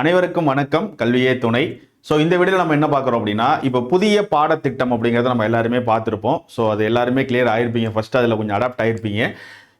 அனைவருக்கும் வணக்கம். கல்வியே துணை. ஸோ இந்த வீடியோவில் நம்ம என்ன பார்க்குறோம் அப்படின்னா இப்போ புதிய பாடத்திட்டம் அப்படிங்கிறத நம்ம எல்லாருமே பார்த்துருப்போம். ஸோ அது எல்லாருமே கிளியர் ஆயிருப்பீங்க. ஃபஸ்ட்டு அதில் கொஞ்சம் அடாப்ட் ஆயிருப்பீங்க.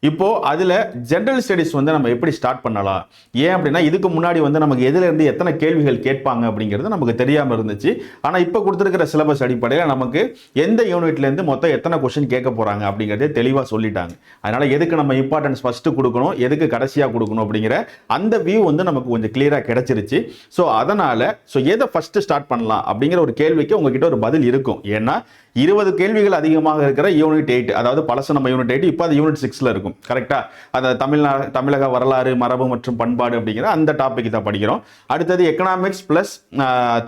இப்போ அதில் ஜென்ரல் ஸ்டடீஸ் வந்து நம்ம எப்படி ஸ்டார்ட் பண்ணலாம்? ஏன் அப்படின்னா இதுக்கு முன்னாடி வந்து நமக்கு எதுலேருந்து எத்தனை கேள்விகள் கேட்பாங்க அப்படிங்கிறது நமக்கு தெரியாமல் இருந்துச்சு. ஆனால் இப்போ கொடுத்துருக்கிற சிலபஸ் அடிப்படையில் நமக்கு எந்த யூனிட்லேருந்து மொத்தம் எத்தனை கொஸ்டின் கேட்க போகிறாங்க அப்படிங்கிறதே தெளிவாக சொல்லிட்டாங்க. அதனால் எதுக்கு நம்ம இம்பார்ட்டன்ஸ் ஃபஸ்ட்டு கொடுக்கணும்? எதுக்கு கடைசியாக கொடுக்கணும் அப்படிங்கிற அந்த வியூ வந்து நமக்கு கொஞ்சம் கிளியராக கிடச்சிருச்சு. ஸோ அதனால் ஸோ எதை ஃபஸ்ட்டு ஸ்டார்ட் பண்ணலாம் அப்படிங்கிற ஒரு கேள்விக்கு உங்ககிட்ட ஒரு பதில் இருக்கும். ஏன்னா இருபது கேள்விகள் அதிகமாக இருக்கிற யூனிட் எயிட் அதாவது பழசு நம்ம யூனிட் எயிட் இப்போ அது யூனிட் சிக்ஸில் இருக்கும். கரெக்டாக அந்த தமிழ்நா தமிழக வரலாறு மரபு மற்றும் பண்பாடு அப்படிங்கிற அந்த டாபிக் தான் படிக்கிறோம். அடுத்தது எக்கனாமிக்ஸ் ப்ளஸ்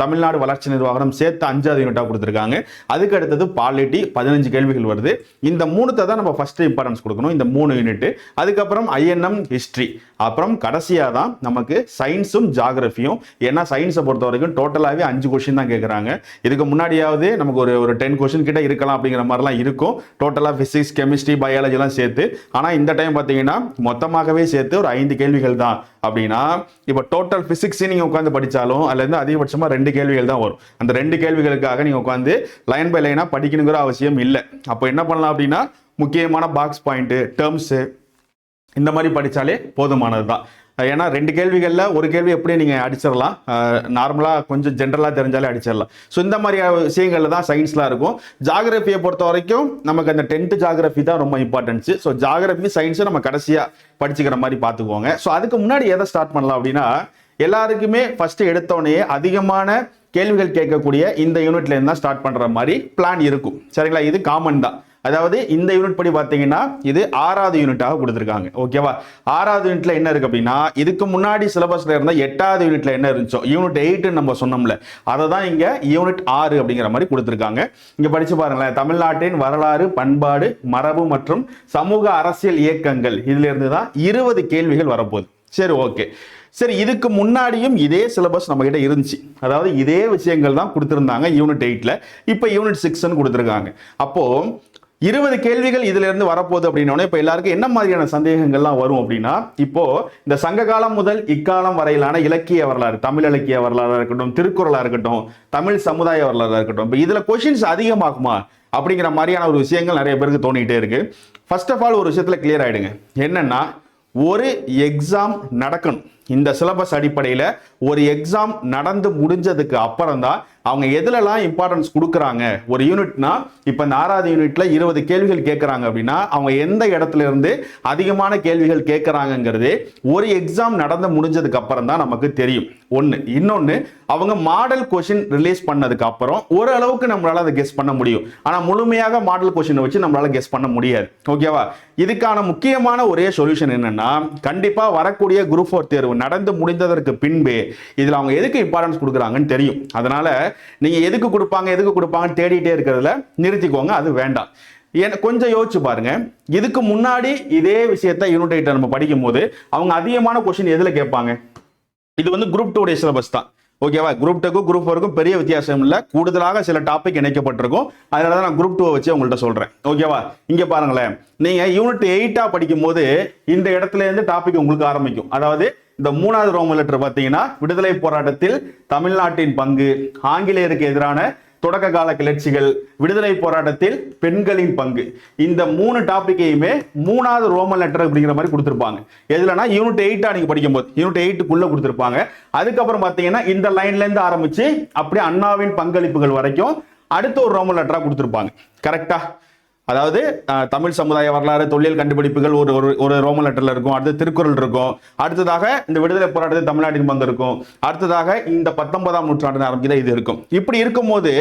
தமிழ்நாடு வளர்ச்சி நிர்வாகம் சேர்த்து அஞ்சாவது யூனிட்டாக கொடுத்துருக்காங்க. அதுக்கு அடுத்தது பாலிட்டி பதினஞ்சு கேள்விகள் வருது. இந்த மூணுத்தை தான் நம்ம ஃபஸ்ட்டு இம்பார்ட்டன்ஸ் கொடுக்கணும் இந்த மூணு யூனிட் அதுக்கப்புறம் ஐஎன்எம் ஹிஸ்ட்ரி அப்புறம் கடைசியாக தான் நமக்கு சயின்ஸும் ஜாகிரஃபியும் ஏன்னா சயின்ஸை பொறுத்த வரைக்கும் டோட்டலாகவே அஞ்சு கொஷின் தான் கேட்குறாங்க இதுக்கு முன்னாடியாவது நமக்கு ஒரு ஒரு டென் கொஷின் கிட்ட இருக்கலாம் அப்படிங்கிற மாதிரிலாம் இருக்கும். டோட்டலாக ஃபிசிக்ஸ் கெமிஸ்ட்ரி பயாலஜிலாம் சேர்த்து. ஆனால் இந்த டைம் பார்த்தீங்கன்னா மொத்தமாகவே சேர்த்து ஒரு ஐந்து கேள்விகள் தான் அப்படின்னா இப்போ டோட்டல் ஃபிசிக்ஸே நீங்கள் உட்காந்து படித்தாலும் அதுலேருந்து அதிகபட்சமாக ரெண்டு கேள்விகள் தான் வரும். அந்த ரெண்டு கேள்விகளுக்காக நீங்கள் உட்காந்து லைன் பை லைனாக படிக்கணுங்கிற அவசியம் இல்லை. அப்போ என்ன பண்ணலாம் அப்படின்னா முக்கியமான பாக்ஸ் பாயிண்ட்டு டேர்ம்ஸு இந்த மாதிரி படித்தாலே போதுமானது தான் ஏன்னா ரெண்டு கேள்விகளில் ஒரு கேள்வி எப்படி நீங்கள் அடிச்சிடலாம். நார்மலாக கொஞ்சம் ஜென்ரலாக தெரிஞ்சாலே அடிச்சிடலாம். ஸோ இந்த மாதிரி விஷயங்களில் தான் சயின்ஸ்லாம் இருக்கும். ஜாகிரபியை பொறுத்த வரைக்கும் நமக்கு அந்த டென்த்து ஜாகிரபி தான் ரொம்ப இம்பார்ட்டன்ஸு ஸோ ஜாகிரபி சயின்ஸும் நம்ம கடைசியாக படிச்சுக்கிற மாதிரி பார்த்துக்குவோங்க ஸோ அதுக்கு முன்னாடி எதை ஸ்டார்ட் பண்ணலாம் அப்படின்னா எல்லாருக்குமே ஃபஸ்ட்டு எடுத்தோடனே அதிகமான கேள்விகள் கேட்கக்கூடிய இந்த யூனிட்லேருந்து தான் ஸ்டார்ட் பண்ணுற மாதிரி பிளான் இருக்கும். சரிங்களா? இது காமன் தான். அதாவது இந்த யூனிட் படி பார்த்தீங்கன்னா இது ஆறாவது யூனிட்டாக கொடுத்துருக்காங்க. ஓகேவா ஆறாவது யூனிட்ல என்ன இருக்கு அப்படின்னா இதுக்கு முன்னாடி சிலபஸ்ல இருந்த எட்டாவது யூனிட்ல என்ன இருந்துச்சோ யூனிட் எயிட்டுன்னு நம்ம சொன்னோம்ல அதை தான் இங்க யூனிட் ஆறு அப்படிங்கிற மாதிரி கொடுத்துருக்காங்க. இங்க படிச்சு பாருங்களேன். தமிழ்நாட்டின் வரலாறு பண்பாடு மரபு மற்றும் சமூக அரசியல் இயக்கங்கள் இதுல இருந்து தான் இருபது கேள்விகள் வரப்போகுது. சரி ஓகே சரி இதுக்கு முன்னாடியும் இதே சிலபஸ் நம்ம கிட்ட இருந்துச்சு. அதாவது இதே விஷயங்கள் தான் கொடுத்துருந்தாங்க யூனிட் எயிட்ல இப்போ யூனிட் சிக்ஸ்ன்னு கொடுத்துருக்காங்க. அப்போ இருபது கேள்விகள் இதுல இருந்து வரப்போகுது அப்படின்னோடனே இப்போ எல்லாருக்கும் என்ன மாதிரியான சந்தேகங்கள்லாம் வரும் அப்படின்னா இப்போ இந்த சங்க காலம் முதல் இக்காலம் வரையிலான இலக்கிய வரலாறு தமிழ் இலக்கிய வரலாறாக இருக்கட்டும் திருக்குறளா இருக்கட்டும் தமிழ் சமுதாய வரலாறாக இருக்கட்டும் இப்போ இதுல கொஷின்ஸ் அதிகமாகுமா அப்படிங்கிற மாதிரியான ஒரு விஷயங்கள் நிறைய பேருக்கு தோணிட்டே இருக்கு. ஃபர்ஸ்ட் ஆஃப் ஆல் ஒரு விஷயத்துல கிளியர் ஆயிடுங்க. என்னன்னா ஒரு எக்ஸாம் நடக்கணும். இந்த சிலபஸ் அடிப்படையில் ஒரு எக்ஸாம் நடந்து முடிஞ்சதுக்கு அப்புறம் தான் அவங்க எதுலலாம் இம்பார்ட்டன்ஸ் கொடுக்குறாங்க? ஒரு யூனிட்னா இப்போ இந்த ஆறாவது யூனிட்ல இருபது கேள்விகள் கேட்குறாங்க அப்படின்னா அவங்க எந்த இடத்துல இருந்து அதிகமான கேள்விகள் கேட்குறாங்கங்கிறது ஒரு எக்ஸாம் நடந்து முடிஞ்சதுக்கு அப்புறம் தான் நமக்கு தெரியும். ஒன்று இன்னொன்று அவங்க மாடல் கொஷின் ரிலீஸ் பண்ணதுக்கு அப்புறம் ஓரளவுக்கு நம்மளால அதை கெஸ் பண்ண முடியும். ஆனால் முழுமையாக மாடல் கொஷினை வச்சு நம்மளால கெஸ் பண்ண முடியாது. ஓகேவா இதுக்கான முக்கியமான ஒரே சொல்யூஷன் என்னன்னா கண்டிப்பாக வரக்கூடிய குரூப் ஃபோர் தேர்வு நடந்து முடிந்ததற்கு பின்பே இதில் அவங்க எதுக்கு இம்பார்ட்டன்ஸ் கொடுக்குறாங்கன்னு தெரியும். அதனால் நீங்கள் எதுக்கு கொடுப்பாங்க எதுக்கு கொடுப்பாங்கன்னு தேடிட்டே இருக்கிறதுல நிறுத்திக்கோங்க அது வேண்டாம். ஏன்னா கொஞ்சம் யோசிச்சு பாருங்க. இதுக்கு முன்னாடி இதே விஷயத்த யூனிட் எயிட்ட நம்ம படிக்கும் போது அவங்க அதிகமான கொஷின் எதில் கேட்பாங்க? இது வந்து குரூப் டூடைய சிலபஸ் தான். ஓகேவா குரூப் டூக்கும் குரூப் ஃபோருக்கும் பெரிய வித்தியாசம் இல்லை. கூடுதலாக சில டாபிக் இணைக்கப்பட்டிருக்கும். அதனால தான் நான் குரூப் டூவை வச்சு உங்கள்கிட்ட சொல்கிறேன் ஓகேவா இங்கே பாருங்களேன். நீங்கள் யூனிட் எயிட்டா படிக்கும் போது இந்த இடத்துல இருந்து டாபிக் உங்களுக்கு ஆரம்பிக்கும். அதாவது இந்த மூணாவது ரோமன் லெட்டர் பார்த்தீங்கன்னா விடுதலை போராட்டத்தில் தமிழ்நாட்டின் பங்கு ஆங்கிலேயருக்கு எதிரான தொடக்க கால கிளர்ச்சிகள் விடுதலை போராட்டத்தில் பெண்களின் பங்கு. இந்த மூணு டாபிக்கையுமே மூணாவது ரோமன் லெட்டர் அப்படிங்கிற மாதிரி கொடுத்துருப்பாங்க. எதுலனா யூனிட் எயிட்டா நீங்க படிக்கும்போது யூனிட் எயிட்டுக்குள்ள கொடுத்துருப்பாங்க. அதுக்கப்புறம் பார்த்தீங்கன்னா இந்த லைன்ல இருந்து ஆரம்பிச்சு அப்படியே அண்ணாவின் பங்களிப்புகள் வரைக்கும் அடுத்த ஒரு ரோமன் லெட்டரா கொடுத்துருப்பாங்க. கரெக்டா அதாவது தமிழ் சமுதாய வரலாறு தொழில் கண்டுபிடிப்புகள் ஒரு ஒரு ஒரு ரோமன் லெட்டர்ல இருக்கும் அடுத்து திருக்குறள் இருக்கும். அடுத்ததாக இந்த விடுதலை போராட்டத்தில் தமிழ்நாட்டின் பங்கு இருக்கும். அடுத்ததாக இந்த பத்தொன்பதாம் நூற்றாண்டு ஆரம்பிக்கிற இது இருக்கும். இப்படி இருக்கும்போது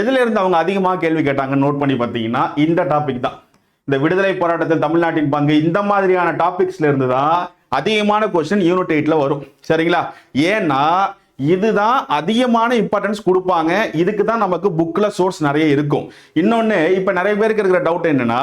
எதுல இருந்து அவங்க அதிகமாக கேள்வி கேட்டாங்க நோட் பண்ணி பார்த்தீங்கன்னா இந்த டாபிக் தான். இந்த விடுதலை போராட்டத்தில் தமிழ்நாட்டின் பங்கு இந்த மாதிரியான டாபிக்ஸ்ல இருந்து தான் அதிகமான கொஸ்டின் யூனிட் எயிட்ல வரும். சரிங்களா? ஏன்னா இதுதான் அதிகமான இம்பார்ட்டன்ஸ் கொடுப்பாங்க. இதுக்கு தான் நமக்கு புக்கில் சோர்ஸ் நிறைய இருக்கும். இன்னொன்று இப்போ நிறைய பேருக்கு இருக்கிற டவுட் என்னன்னா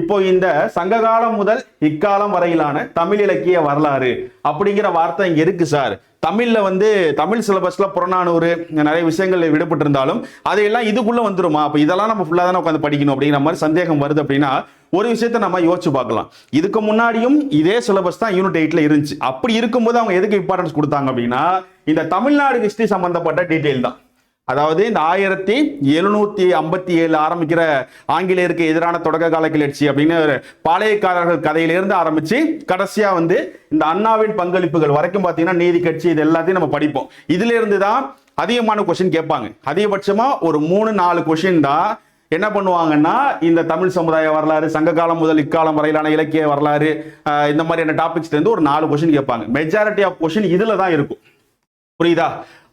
இப்போ இந்த சங்ககாலம் முதல் இக்காலம் வரையிலான தமிழ் இலக்கிய வரலாறு அப்படிங்கிற வார்த்தை இங்கே இருக்கு சார். தமிழில் வந்து தமிழ் சிலபஸில் புறநானூறு நிறைய விஷயங்கள் விடுபட்டிருந்தாலும் அதையெல்லாம் இதுக்குள்ளே வந்துருமா? அப்போ இதெல்லாம் நம்ம ஃபுல்லாக தானே உட்காந்து படிக்கணும் அப்படிங்கிற மாதிரி சந்தேகம் வருது அப்படின்னா ஒரு விஷயத்தை நம்ம யோசிச்சு பார்க்கலாம். இதுக்கு முன்னாடியும் இதே சிலபஸ் தான் யூனிட் எயிட்ல இருந்துச்சு. அப்படி இருக்கும்போது அவங்க எதுக்கு இம்பார்ட்டன்ஸ் கொடுத்தாங்க அப்படின்னா இந்த தமிழ்நாடு ஹிஸ்டரி சம்பந்தப்பட்ட டீட்டெயில் தான். அதாவது இந்த ஆயிரத்தி எழுநூத்தி ஐம்பத்தி ஏழு ஆரம்பிக்கிற ஆங்கிலேயருக்கு எதிரான தொடக்க கால கிளர்ச்சி அப்படின்னு ஒரு பாளையக்காரர்கள் கதையிலிருந்து ஆரம்பிச்சு கடைசியா வந்து இந்த அண்ணாவின் பங்களிப்புகள் வரைக்கும் பார்த்தீங்கன்னா நீதி கட்சி இது எல்லாத்தையும் நம்ம படிப்போம். இதுல இருந்து தான் அதிகமான கொஸ்டின் கேட்பாங்க. அதிகபட்சமா ஒரு மூணு நாலு கொஸ்டின் தான் என்ன பண்ணுவாங்கன்னா இந்த தமிழ் சமுதாய வரலாறு சங்க காலம் முதல் இக்காலம் வரையிலான இலக்கிய வரலாறு இந்த மாதிரியான டாபிக்ஸ்லேருந்து ஒரு நாலு கொஷின் கேட்பாங்க. மெஜாரிட்டி ஆஃப் கொஷின் இதில் தான் இருக்கும். புரியுதா?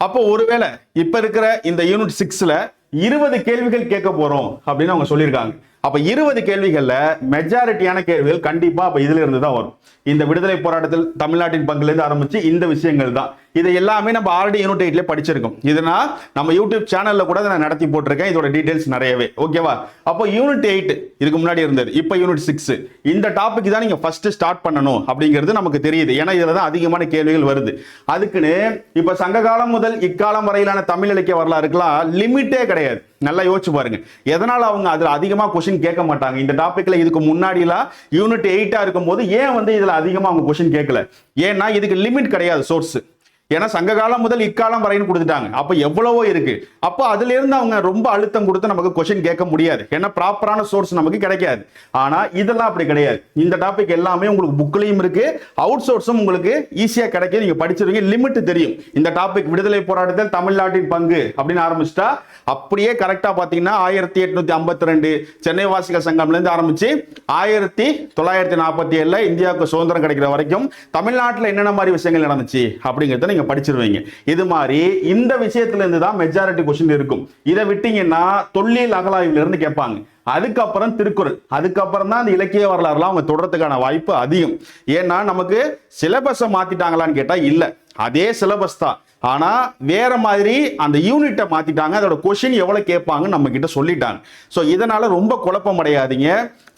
அப்போ ஒருவேளை இப்போ இருக்கிற இந்த யூனிட் சிக்ஸில் இருபது கேள்விகள் கேட்க போகிறோம் அப்படின்னு அவங்க சொல்லியிருக்காங்க. அப்போ இருபது கேள்விகளில் மெஜாரிட்டியான கேள்விகள் கண்டிப்பாக அப்போ இதுல இருந்து தான் வரும். இந்த விடுதலை போராட்டத்தில் தமிழ்நாட்டின் பங்குலேருந்து ஆரம்பித்து இந்த விஷயங்கள் தான். இது எல்லாமே நம்ம ஆல்ரெடி யூனிட் எயிட்லேயே படிச்சிருக்கோம். இதுனா நம்ம யூடியூப் சேனலில் கூட நான் நடத்தி போட்டிருக்கேன். இதோட டீடைல்ஸ் நிறையவே. ஓகேவா அப்போ யூனிட் எயிட் இதுக்கு முன்னாடி இருந்தது. இப்போ யூனிட் சிக்ஸ் இந்த டாபிக் தான் நீங்கள் ஃபஸ்ட்டு ஸ்டார்ட் பண்ணணும் அப்படிங்கிறது நமக்கு தெரியுது. ஏன்னா இதில் தான் அதிகமான கேள்விகள் வருது. அதுக்குன்னு இப்போ சங்க காலம் முதல் இக்காலம் வரையிலான தமிழ் இலக்கிய வரலாறுக்கெல்லாம் லிமிட்டே கிடையாது. நல்லா யோசிச்சு பாருங்க. எதனால அவங்க அதுல அதிகமா கொஸ்டின் கேட்க மாட்டாங்க? இந்த டாபிக்ல இதுக்கு முன்னாடிலாம் யூனிட் எயிட்டா இருக்கும்போது ஏன் வந்து இதுல அதிகமா அவங்க கொஸ்டின் கேட்கல? ஏன்னா இதுக்கு லிமிட் கிடையாது சோர்ஸ் ஏன்னா சங்க காலம் முதல் இக்காலம் வரைன்னு கொடுத்துட்டாங்க. அப்போ எவ்வளவோ இருக்கு. அப்போ அதுல இருந்து அவங்க ரொம்ப அழுத்தம் கொடுத்து நமக்கு கொஷின் கேட்க முடியாது. ஏன்னா ப்ராப்பரான சோர்ஸ் நமக்கு கிடைக்காது. ஆனா இதெல்லாம் அப்படி கிடையாது. இந்த டாபிக் எல்லாமே உங்களுக்கு புக்லையும் இருக்கு. அவுட் சோர்ஸும் உங்களுக்கு ஈஸியா கிடைக்கும் நீங்க படிச்சிருவீங்க லிமிட் தெரியும். இந்த டாபிக் விடுதலை போராட்டத்தில் தமிழ்நாட்டின் பங்கு அப்படின்னு ஆரம்பிச்சிட்டா அப்படியே கரெக்டா பாத்தீங்கன்னா ஆயிரத்தி எட்நூத்தி ஐம்பத்தி ரெண்டு சென்னை வாசிகள் சங்கம்ல இருந்து ஆரம்பிச்சு ஆயிரத்தி தொள்ளாயிரத்தி நாற்பத்தி ஏழுல இந்தியாவுக்கு சுதந்திரம் கிடைக்கிற வரைக்கும் தமிழ்நாட்டில் என்னென்ன மாதிரி விஷயங்கள் நடந்துச்சு அப்படிங்கிறத நீங்கள் படிச்சிருவீங்க. இது மாதிரி இந்த விஷயத்துல இருந்து தான் மெஜாரிட்டி கொஸ்டின் இருக்கும். இதை விட்டீங்கன்னா தொல்லியல் அகலாய்விலிருந்து கேட்பாங்க. அதுக்கப்புறம் திருக்குறள். அதுக்கப்புறம் தான் அந்த இலக்கிய வரலாறுலாம் அவங்க தொடர்றதுக்கான வாய்ப்பு அதிகம். ஏன்னா நமக்கு சிலபஸை மாத்திட்டாங்களான்னு கேட்டா இல்ல. அதே சிலபஸ் தான். ஆனால் வேற மாதிரி அந்த யூனிட்டை மாற்றிட்டாங்க அதோட கொஷின் எவ்வளோ கேட்பாங்கன்னு நம்ம கிட்ட சொல்லிட்டாங்க. ஸோ இதனால் ரொம்ப குழப்பம் அடையாதீங்க.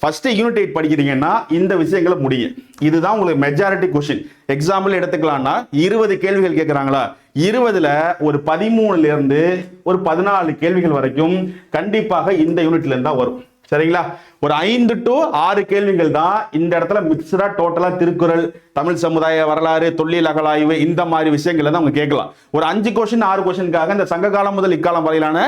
ஃபஸ்ட்டு யூனிட் எயிட் படிக்கிறீங்கன்னா இந்த விஷயங்களை முடியும் இதுதான் உங்களுக்கு மெஜாரிட்டி கொஷின் எக்ஸாம்பிள் எடுத்துக்கலாம்னா இருபது கேள்விகள் கேட்குறாங்களா? இருபதுல ஒரு பதிமூணுலேருந்து ஒரு பதினாலு கேள்விகள் வரைக்கும் கண்டிப்பாக இந்த யூனிட்லேருந்து தான் வரும். சரிங்களா? ஒரு ஐந்து டு ஆறு கேள்விகள் தான் இந்த இடத்துல மிக்சடா டோட்டலா திருக்குறள் தமிழ் சமுதாய வரலாறு தொல்லியல் அகலாய்வு இந்த மாதிரி விஷயங்களை தான் அவங்க கேட்கலாம். ஒரு அஞ்சு கொஸ்டின் ஆறு கொஸ்டினுக்காக இந்த சங்க காலம் முதல் இக்காலம் வரையிலான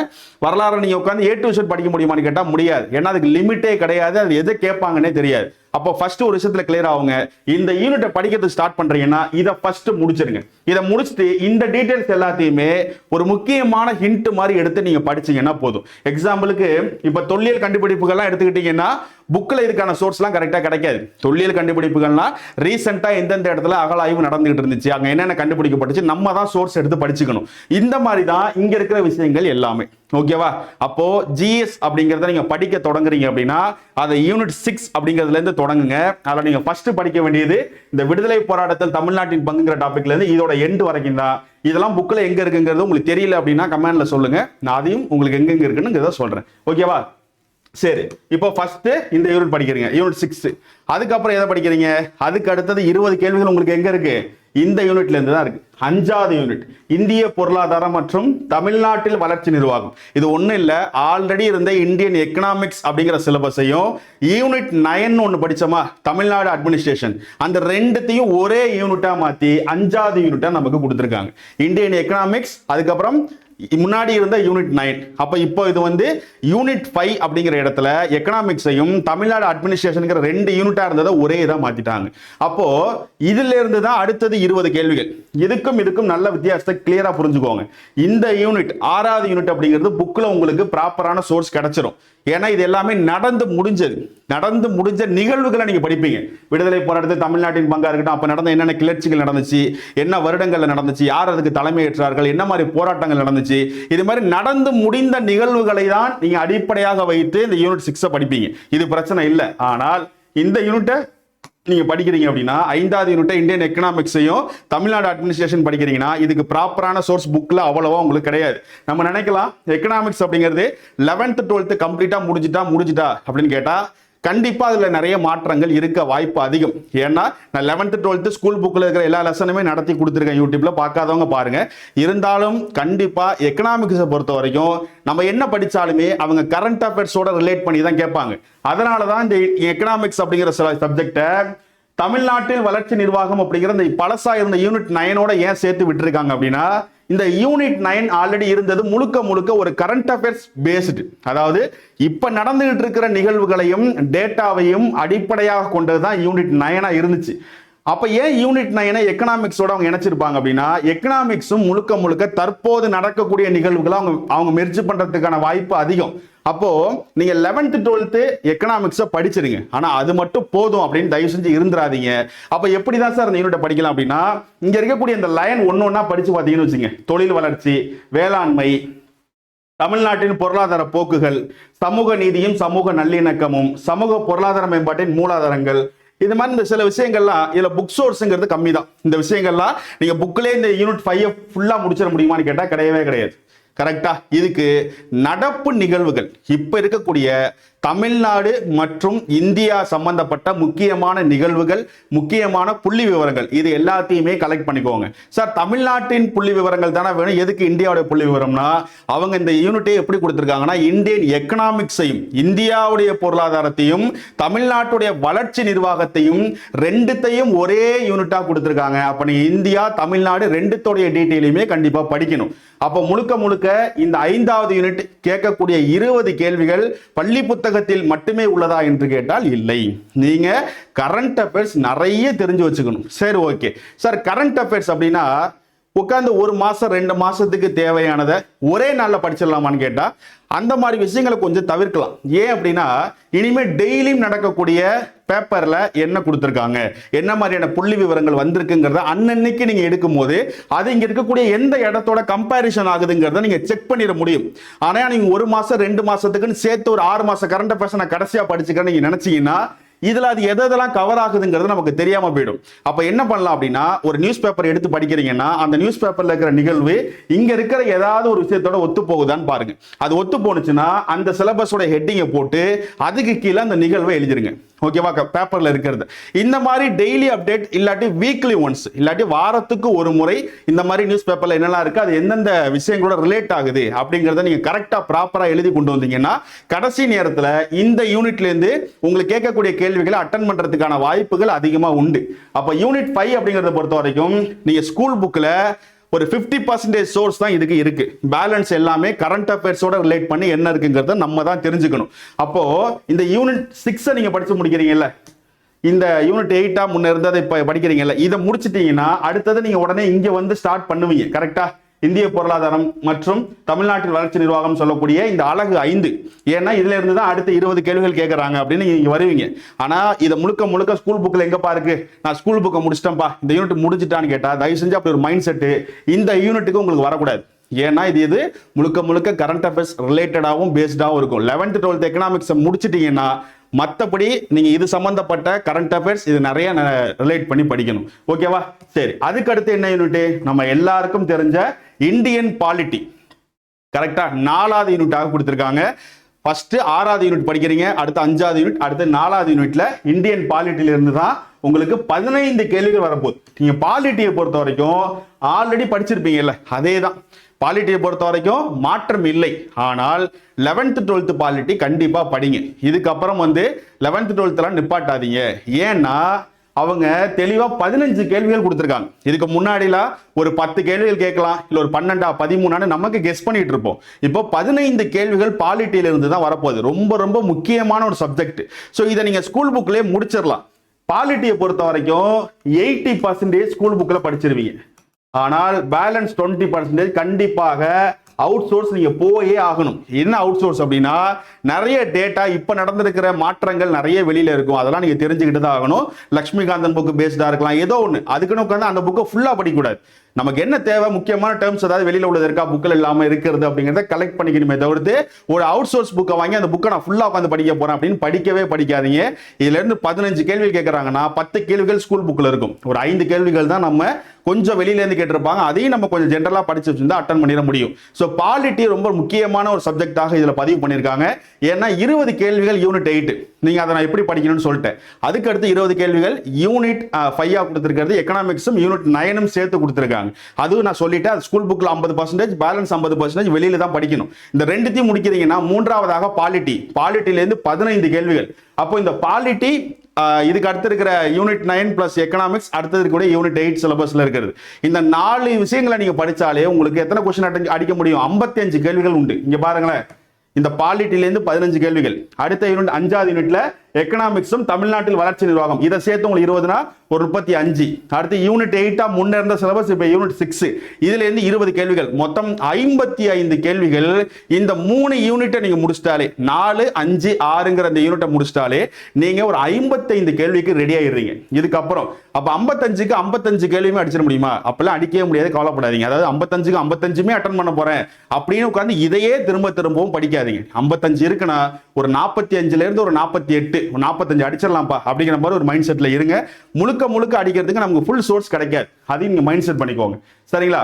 வரலாறு நீங்க உட்காந்து ஏ டு செட் படிக்க முடியுமான்னு கேட்டா முடியாது. ஏன்னா அதுக்கு லிமிட்டே கிடையாது. அது எதை கேட்பாங்கன்னே தெரியாது. அப்போ ஃபர்ஸ்ட் ஒரு விஷயத்துல கிளியர் ஆகுங்க. இந்த யூனிட்டை படிக்கிறதுக்கு ஸ்டார்ட் பண்றீங்கன்னா இதை ஃபர்ஸ்ட் முடிச்சிருங்க. இதை முடிச்சுட்டு இந்த டீட்டெயில்ஸ் எல்லாத்தையுமே ஒரு முக்கியமான ஹிண்ட் மாதிரி எடுத்து நீங்க படிச்சீங்கன்னா போதும். எக்ஸாம்பிளுக்கு இப்ப தொல்லியல் கண்டுபிடிப்புகள்லாம் எடுத்துக்கிட்டீங்கன்னா புக்கில் இதுக்கான சோர்ஸ்லாம் கரெக்டாக கிடைக்காது. தொல்லியல் கண்டுபிடிப்புகள்னா ரீசெண்டாக எந்தெந்த இடத்துல அகலாய்வு நடந்துகிட்டு இருந்துச்சு அங்கே என்னென்ன கண்டுபிடிக்கப்பட்டுச்சு நம்ம தான் சோர்ஸ் எடுத்து படிச்சுக்கணும். இந்த மாதிரி தான் இங்கே இருக்கிற விஷயங்கள் எல்லாமே. ஓகேவா? அப்போ ஜிஎஸ் அப்படிங்கிறத நீங்க படிக்க தொடங்குறீங்க அப்படின்னா அதை யூனிட் சிக்ஸ் அப்படிங்கிறதுல இருந்து தொடங்குங்க. அதில் நீங்க ஃபர்ஸ்ட் படிக்க வேண்டியது இந்த விடுதலை போராட்டத்தில் தமிழ்நாட்டின் பங்குங்கிற டாபிக்ல இருந்து இதோட எண்டு வரைக்கும் தான். இதெல்லாம் புக்கில் எங்க இருக்குங்கிறது உங்களுக்கு தெரியல அப்படின்னா கமெண்ட்ல சொல்லுங்க. நான் அதையும் உங்களுக்கு எங்கெங்க இருக்குன்னு சொல்றேன். ஓகேவா? சரி இப்போ ஃபஸ்ட்டு இந்த யூனிட் படிக்கிறீங்க யூனிட் சிக்ஸு அதுக்கப்புறம் எதை படிக்கிறீங்க? அதுக்கு அடுத்தது இருபது கேள்விகள் உங்களுக்கு எங்கே இருக்குது இந்த யூனிட்லேருந்து தான் இருக்குது அஞ்சாவது யூனிட் இந்திய பொருளாதாரம் மற்றும் தமிழ்நாட்டில் வளர்ச்சி நிர்வாகம். இது ஒன்றும் இல்லை ஆல்ரெடி இருந்த இந்தியன் எக்கனாமிக்ஸ் அப்படிங்கிற சிலபஸையும் யூனிட் நைன் ஒன்று படிச்சோமா? தமிழ்நாடு அட்மினிஸ்ட்ரேஷன் அந்த ரெண்டுத்தையும் ஒரே யூனிட்டாக மாற்றி அஞ்சாவது யூனிட்டாக நமக்கு கொடுத்துருக்காங்க. இந்தியன் எக்கனாமிக்ஸ் அதுக்கப்புறம் முன்னாடி இருந்த யூனிட் நைன் அப்போ இப்போ இது வந்து யூனிட் ஃபைவ் அப்படிங்கிற இடத்துல எக்கனாமிக்ஸையும் தமிழ்நாடு அட்மினிஸ்ட்ரேஷனுங்கிற ரெண்டு யூனிட்டா இருந்ததை ஒரே இதாக மாத்திட்டாங்க. அப்போ இதுல இருந்து தான் அடுத்தது இருபது கேள்விகள். இதுக்கும் இதுக்கும் நல்ல வித்தியாசத்தை கிளியரா புரிஞ்சுக்கோங்க. இந்த யூனிட் ஆறாவது யூனிட் அப்படிங்கிறது புக்ல உங்களுக்கு ப்ராப்பரான சோர்ஸ் கிடைச்சிரும். ஏன்னா இது எல்லாமே நடந்து முடிஞ்சது. நடந்து முடிஞ்ச நிகழ்வுகளை நீங்க படிப்பீங்க. விடுதலை போராட்டத்தில் தமிழ்நாட்டின் பங்காக இருக்கட்டும். அப்போ நடந்த என்னென்ன கிளர்ச்சிகள் நடந்துச்சு? என்ன வருடங்களில் நடந்துச்சு? யார் அதுக்கு தலைமையேற்றார்கள்? என்ன மாதிரி போராட்டங்கள் நடந்துச்சு? இது மாதிரி நடந்து முடிந்த நிகழ்வுகளை தான் நீங்க அடிப்படையாக வைத்து இந்த யூனிட் சிக்ஸை படிப்பீங்க. இது பிரச்சனை இல்லை. ஆனால் இந்த யூனிட்டை நீங்க படிக்கிறீங்க அப்படின்னா ஐந்தாவது யூனிட்டை இந்தியன் எக்கனாமிக்ஸையும் தமிழ்நாடு அட்மினிஸ்ட்ரேஷன் படிக்கிறீங்கன்னா இதுக்கு ப்ராப்பரான சோர்ஸ் புக்ல அவ்வளவா உங்களுக்கு கிடையாது. நம்ம நினைக்கலாம் எக்கனாமிக்ஸ் அப்படிங்கிறது லெவன்த் டுவெல்த் கம்ப்ளீட்டா முடிஞ்சிட்டா முடிஞ்சிட்டா அப்படின்னு கேட்டா கண்டிப்பாக அதில் நிறைய மாற்றங்கள் இருக்க வாய்ப்பு அதிகம். ஏன்னா நான் லெவன்த்து டுவெல்த்து ஸ்கூல் புக்கில் இருக்கிற எல்லா லெசனுமே நடத்தி கொடுத்துருக்கேன் யூடியூப்பில் பார்க்காதவங்க பாருங்கள் இருந்தாலும் கண்டிப்பாக எக்கனாமிக்ஸை பொறுத்த வரைக்கும் நம்ம என்ன படித்தாலுமே அவங்க கரண்ட் அஃபேர்ஸோட ரிலேட் பண்ணி தான் கேட்பாங்க. அதனால தான் இந்த எக்கனாமிக்ஸ் அப்படிங்கிற சில சப்ஜெக்டை தமிழ்நாட்டில் வளர்ச்சி நிர்வாகம் அப்படிங்கிற இந்த பழசாக இருந்த யூனிட் நயனோட ஏன் சேர்த்து விட்டுருக்காங்க அப்படின்னா இந்த யூனிட் நைன் ஆல்ரெடி இருந்தது. முழுக்க முழுக்க ஒரு கரண்ட் அஃபேர்ஸ் பேஸ்டு அதாவது இப்போ நடந்துகிட்டு இருக்கிற நிகழ்வுகளையும் டேட்டாவையும் அடிப்படையாக கொண்டது தான் யூனிட் நைனாக இருந்துச்சு. அப்போ ஏன் யூனிட் நைனை எக்கனாமிக்ஸோட அவங்க இணைச்சிருப்பாங்க அப்படின்னா எக்கனாமிக்ஸும் முழுக்க முழுக்க தற்போது நடக்கக்கூடிய நிகழ்வுகளை அவங்க அவங்க மெர்ஜி பண்ணுறதுக்கான வாய்ப்பு அதிகம். அப்போ நீங்க லெவன்த் டுவெல்த்து எக்கனாமிக்ஸை படிச்சிருங்க. ஆனா அது மட்டும் போதும் அப்படின்னு தயவு செஞ்சு இருந்துராதீங்க அப்ப எப்படிதான் சார் இந்த யூனிட்டை படிக்கலாம் அப்படின்னா இங்க இருக்கக்கூடிய இந்த லைன் ஒன்னு ஒன்னா படிச்சு பார்த்தீங்கன்னு வச்சுங்க. தொழில் வளர்ச்சி வேளாண்மை தமிழ்நாட்டின் பொருளாதார போக்குகள் சமூக நீதியும் சமூக நல்லிணக்கமும் சமூக பொருளாதார மேம்பாட்டின் மூலாதாரங்கள். இது மாதிரி இந்த சில விஷயங்கள்லாம் இதுல புக் சோர்ஸுங்கிறது கம்மி தான் இந்த விஷயங்கள்லாம் நீங்க புக்லேயே இந்த யூனிட் ஃபைவ் ஃபுல்லா முடிச்சிட முடியுமான்னு கேட்டா கிடையவே கிடையாது. கரெக்டா இதுக்கு நடப்பு நிகழ்வுகள் இப்ப இருக்கக்கூடிய தமிழ்நாடு மற்றும் இந்தியா சம்பந்தப்பட்ட முக்கியமான நிகழ்வுகள் முக்கியமான புள்ளி விவரங்கள். இது எல்லாத்தையுமே கலெக்ட் பண்ணிக்கோங்க. சார் தமிழ்நாட்டின் புள்ளி விவரங்கள் தானே வேணும்? எதுக்கு இந்தியாவுடைய புள்ளி விவரம்னா அவங்க இந்த யூனிட்டை எப்படி கொடுத்துருக்காங்கன்னா இந்தியன் எக்கனாமிக்ஸையும் இந்தியாவுடைய பொருளாதாரத்தையும் தமிழ்நாட்டுடைய வளர்ச்சி நிர்வாகத்தையும் ரெண்டுத்தையும் ஒரே யூனிட்டா கொடுத்துருக்காங்க. அப்ப நீ இந்தியா தமிழ்நாடு ரெண்டுத்தோடைய டீட்டெயிலுமே கண்டிப்பா படிக்கணும். அப்போ முழுக்க முழுக்க இந்த ஐந்தாவது யூனிட் கேட்கக்கூடிய இருபது கேள்விகள் பள்ளி புத்தகத்தில் மட்டுமே உள்ளதா என்று கேட்டால் இல்லை. நீங்கள் கரண்ட் அஃபேர்ஸ் நிறைய தெரிஞ்சு வச்சுக்கணும். சரி ஓகே சார் கரண்ட் அஃபேர்ஸ் அப்படின்னா உட்காந்து ஒரு மாதம் ரெண்டு மாதத்துக்கு தேவையானதை ஒரே நாளில் படிச்சிடலாமான்னு கேட்டால் அந்த மாதிரி விஷயங்களை கொஞ்சம் தவிர்க்கலாம். ஏன் அப்படின்னா இனிமேல் டெய்லியும் நடக்கக்கூடிய பேப்பரில் என்ன கொடுத்துருக்காங்க என்ன மாதிரியான புள்ளி விவரங்கள் வந்திருக்குங்கிறத அன்னன்னைக்கு நீங்கள் எடுக்கும் போது அது இங்கே இருக்கக்கூடிய எந்த இடத்தோட கம்பேரிஷன் ஆகுதுங்கிறத நீங்கள் செக் பண்ணிட முடியும். ஆனால் நீங்கள் ஒரு மாதம் ரெண்டு மாதத்துக்குன்னு சேர்த்து ஒரு ஆறு மாதம் கரண்ட் அஃபேர்ஸ் நான் கடைசியாக படிச்சுக்கிறேன் நீங்கள் நினச்சிங்கன்னா இதில் அது எது எதெல்லாம் கவர் ஆகுதுங்கிறது நமக்கு தெரியாமல் போயிடும். அப்போ என்ன பண்ணலாம் அப்படின்னா ஒரு நியூஸ் பேப்பர் எடுத்து படிக்கிறீங்கன்னா அந்த நியூஸ் பேப்பரில் இருக்கிற நிகழ்வு இங்கே இருக்கிற ஏதாவது ஒரு விஷயத்தோட ஒத்து போகுதான்னு பாருங்க. அது ஒத்து போனுச்சுன்னா அந்த சிலபஸோட ஹெட்டிங்கை போட்டு அதுக்கு கீழே அந்த நிகழ்வை எழுதிருங்க. ஓகேவா? பேப்பர்ல இருக்கிறது. இந்த மாதிரி டெய்லி அப்டேட் இல்லாட்டி வீக்லி ஒன்ஸ் இல்லாட்டி வாரத்துக்கு ஒரு முறை இந்த மாதிரி நியூஸ் பேப்பர்ல என்னெல்லாம் இருக்கு அது எந்தெந்த விஷயங்களோட ரிலேட் ஆகுது அப்படிங்கறத நீங்க கரெக்டா ப்ராப்பரா எழுதி கொண்டு வந்தீங்கன்னா கடைசி நேரத்துல இந்த யூனிட்ல இருந்து உங்களுக்கு கேட்கக்கூடிய கேள்விகளை அட்டன் பண்றதுக்கான வாய்ப்புகள் அதிகமா உண்டு. அப்ப யூனிட் ஃபைவ் அப்படிங்கறத பொறுத்த வரைக்கும் நீங்க ஸ்கூல் புக்ல ஒரு 50% பர்சன்டேஜ் சோர்ஸ் தான் இதுக்கு இருக்கு. பேலன்ஸ் எல்லாமே கரண்ட் அஃபேர்ஸோட ரிலேட் பண்ணி என்ன இருக்குங்கிறத நம்ம தான் தெரிஞ்சுக்கணும். அப்போ இந்த யூனிட் சிக்ஸை நீங்க படிச்சு முடிக்கிறீங்கல்ல? இந்த யூனிட் எயிட்டா முன்ன இருந்ததை இப்ப படிக்கிறீங்கல்ல? இதை முடிச்சிட்டீங்கன்னா அடுத்தது நீங்க உடனே இங்க வந்து ஸ்டார்ட் பண்ணுவீங்க. கரெக்டா இந்திய பொருளாதாரம் மற்றும் தமிழ்நாட்டின் வளர்ச்சி நிர்வாகம் சொல்லக்கூடிய இந்த அழகு ஐந்து. ஏன்னா இதுல இருந்து தான் அடுத்த இருபது கேள்விகள் கேட்கறாங்க அப்படின்னு நீங்க வருவீங்க. ஆனா இதை முழுக்க முழுக்க ஸ்கூல் புக்கில் எங்கப்பா இருக்கு? நான் ஸ்கூல் புக்கை முடிச்சிட்டேன்ப்பா. இந்த யூனிட் முடிச்சிட்டான்னு கேட்டா தயவு செஞ்சு அப்படி ஒரு மைண்ட் செட்டு இந்த யூனிட்டுக்கு உங்களுக்கு வரக்கூடாது. ஏன்னா இது இது முழுக்க முழுக்க கரண்ட் அஃபேர்ஸ் ரிலேட்டடாகவும் பேஸ்டாகவும் இருக்கும். லெவன்த் டுவெல்த் எக்கனாமிக்ஸை முடிச்சிட்டீங்கன்னா மற்றபடி நீங்கள் இது சம்மந்தப்பட்ட கரண்ட் அஃபேர்ஸ் இது நிறைய ரிலேட் பண்ணி படிக்கணும். ஓகேவா சரி. அதுக்கடுத்து என்ன யூனிட்டு நம்ம எல்லாருக்கும் தெரிஞ்ச இந்தியன் பாலிட்டி கரெக்டாக நாலாவது யூனிட்டாக கொடுத்துருக்காங்க. ஃபஸ்ட்டு ஆறாவது யூனிட் படிக்கிறீங்க. அடுத்து அஞ்சாவது யூனிட் அடுத்து நாலாவது யூனிட்ல இந்தியன் பாலிட்டிலிருந்து தான் உங்களுக்கு பதினைந்து கேள்விகள் வரப்போகுது. நீங்கள் பாலிட்டியை பொறுத்த வரைக்கும் ஆல்ரெடி படிச்சிருப்பீங்கல்ல. அதே தான். பாலிட்டியை பொறுத்த வரைக்கும் மாற்றம் இல்லை. ஆனால் லெவன்த்து டுவெல்த்து பாலிட்டி கண்டிப்பாக படிங்க. இதுக்கப்புறம் வந்து லெவன்த்து டுவெல்த்தெலாம் நிப்பாட்டாதீங்க. ஏன்னா அவங்க தெளிவாக பதினஞ்சு கேள்விகள் கொடுத்துருக்காங்க. இதுக்கு முன்னாடிலாம் ஒரு பத்து கேள்விகள் கேட்கலாம். இல்லை ஒரு பன்னெண்டா பதிமூணான்னு நமக்கு கெஸ் பண்ணிட்டு இருப்போம். இப்போ பதினைந்து கேள்விகள் பாலிட்டியில இருந்து தான் வரப்போகுது. ரொம்ப ரொம்ப முக்கியமான ஒரு சப்ஜெக்ட் ஸோ இதை நீங்கள் ஸ்கூல் புக்லேயே முடிச்சிடலாம். பாலிட்டியை பொறுத்த வரைக்கும் எயிட்டி பர்சன்டேஜ் ஸ்கூல் புக்கில் படிச்சிருவீங்க. ஆனால் பேலன்ஸ் டுவெண்ட்டி பர்சன்டேஜ் கண்டிப்பாக அவுட் சோர்ஸ் நீங்க போயே ஆகணும். என்ன அவுட் சோர்ஸ் அப்படின்னா நிறைய டேட்டா இப்ப நடந்திருக்கிற மாற்றங்கள் நிறைய வெளியில இருக்கும். அதெல்லாம் நீங்க தெரிஞ்சுக்கிட்டு தான் ஆகணும். லக்ஷ்மிகாந்தன் புக்கு பேஸ்டா இருக்கலாம். ஏதோ ஒன்று அதுக்குன்னு உட்காந்து அந்த புக்கை ஃபுல்லா படிக்கக்கூடாது. நமக்கு என்ன தேவை? முக்கியமான டேர்ம்ஸ் ஏதாவது வெளியில் உள்ளது இருக்கா? புக்கில் இல்லாமல் இருக்கிறது அப்படிங்கிறத கலெக்ட் பண்ணிக்கணுமே தவிர்த்து ஒரு அவுட் சோர்ஸ் புக்கை வாங்கி அந்த புக்கை நான் ஃபுல்லாக உட்காந்து படிக்க போகிறேன் அப்படின்னு படிக்கவே படிக்காதீங்க. இதுல இருந்து பதினஞ்சு கேள்வி கேட்குறாங்கன்னா பத்து கேள்விகள் ஸ்கூல் புக்கில் இருக்கும். ஒரு ஐந்து கேள்விகள் தான் நம்ம கொஞ்சம் வெளியிலேருந்து கேட்டிருப்பாங்க. அதையும் நம்ம கொஞ்சம் ஜென்ரலாக படிச்சு வச்சிருந்தா அட்டன் பண்ணிட முடியும். ஸோ பாலிட்டி ரொம்ப முக்கியமான ஒரு சப்ஜெக்டாக இதில் பதிவு பண்ணியிருக்காங்க. ஏன்னா இருபது கேள்விகள் யூனிட் எயிட் நீங்கள் அதை நான் எப்படி படிக்கணும்னு சொல்லிட்டேன். அதுக்கடுத்து இருபது கேள்விகள் யூனிட் ஃபைவாக கொடுத்துருக்கிறது. எக்கனாமிக்ஸும் யூனிட் நைனும் சேர்த்து கொடுத்துருக்காங்க. அதுவும் நான் சொல்லிட்டேன் அது ஸ்கூல் புக்கில் ஐம்பது பர்சன்டேஜ் பேலன்ஸ் ஐம்பது பர்சன்டேஜ் வெளியில தான் படிக்கணும். இந்த ரெண்டுத்தையும் முடிக்கிறீங்கன்னா மூன்றாவதாக பாலிட்டி பாலிட்டிலேருந்து பதினைந்து கேள்விகள். அப்போ இந்த பாலிட்டி இதுக்கு அடுத்து இருக்கிற யூனிட் நைன் பிளஸ் எக்கனாமிக்ஸ் அடுத்தது இருக்கக்கூடிய யூனிட் எயிட் சிலபஸ்ல இருக்கிறது. இந்த நாலு விஷயங்களை நீங்க படிச்சாலே உங்களுக்கு எத்தனை கொஸ்டின் அடிக்க முடியும்? 55 கேள்விகள் உண்டு. இங்க பாருங்களேன். இந்த பாலிட்டிலேருந்து பதினஞ்சு கேள்விகள். அடுத்த யூனிட் அஞ்சாவது யூனிட்ல எக்கனாமிக்ஸும் தமிழ்நாட்டில் வளர்ச்சி நிர்வாகம். இதை சேர்த்து உங்களுக்கு இருபதுனா ஒரு முப்பத்தி அஞ்சு. அடுத்து யூனிட் எயிட்டா முன்ன இருந்த சிலபஸ் இப்போ யூனிட் சிக்ஸ் இதுல இருந்து இருபது கேள்விகள். மொத்தம் ஐம்பத்தி ஐந்து கேள்விகள். இந்த மூணு யூனிட்டை நீங்க முடிச்சிட்டாலே நாலு அஞ்சு ஆறுங்கிற அந்த யூனிட்டை முடிச்சிட்டாலே நீங்க ஒரு ஐம்பத்தைந்து கேள்விக்கு ரெடி ஆயிடுறீங்க. இதுக்கப்புறம் அப்ப ஐம்பத்தஞ்சுக்கு ஐம்பத்தஞ்சு கேள்வியுமே அடிச்சிட முடியுமா? அப்பெல்லாம் அடிக்கவே முடியாது கவலைப்படாதீங்க. அதாவது ஐம்பத்தஞ்சுக்கு ஐம்பத்தஞ்சுமே அட்டன் பண்ண போறேன். அப்படின்னு உட்காந்து இதையே திரும்ப திரும்பவும் படிக்காதீங்க. ஐம்பத்தஞ்சு இருக்குன்னா ஒரு நாற்பத்தி அஞ்சுல இருந்து ஒரு நாற்பத்தி எட்டு. நாற்பத்தஞ்சு அடிச்சிடலாம்ப்பா அப்படிங்கிற மாதிரி ஒரு மைண்ட் செட்டில் இருங்க. முழுக்க முழுக்க அடிக்கிறதுக்கு நமக்கு ஃபுல் சோர்ஸ் கிடைக்காது. அதையும் நீங்க மைண்ட் செட் பண்ணிக்கோங்க. சரிங்களா?